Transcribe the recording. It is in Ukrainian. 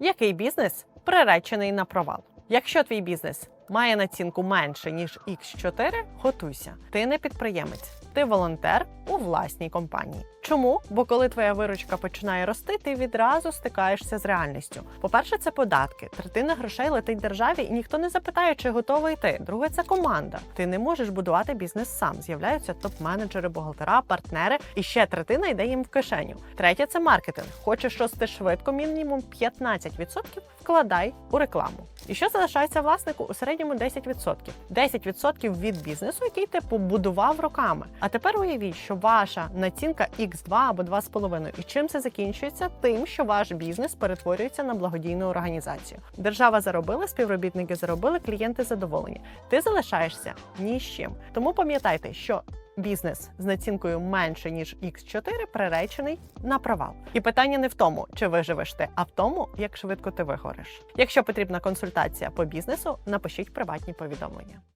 Який бізнес приречений на провал? Якщо твій бізнес має націнку менше ніж X4, готуйся. Ти не підприємець, ти волонтер у власній компанії. Чому? Бо коли твоя виручка починає рости, ти відразу стикаєшся з реальністю. По-перше, це податки. Третина грошей летить державі, і ніхто не запитає, чи готовий ти. Друге, це команда. Ти не можеш будувати бізнес сам. З'являються топ-менеджери, бухгалтера, партнери, і ще третина йде їм в кишеню. Третє це маркетинг. Хочеш рости швидко, мінімум 15% вкладай у рекламу. І що залишається власнику у середньому 10%. 10% від бізнесу, який ти побудував роками. А тепер уявіть, що ваша націнка X2 або 2,5. І чим це закінчується? Тим, що ваш бізнес перетворюється на благодійну організацію. Держава заробила, співробітники заробили, клієнти задоволені. Ти залишаєшся ні з чим. Тому пам'ятайте, що бізнес з націнкою менше ніж X4 приречений на провал. І питання не в тому, чи виживеш ти, а в тому, як швидко ти вигориш. Якщо потрібна консультація по бізнесу, напишіть приватні повідомлення.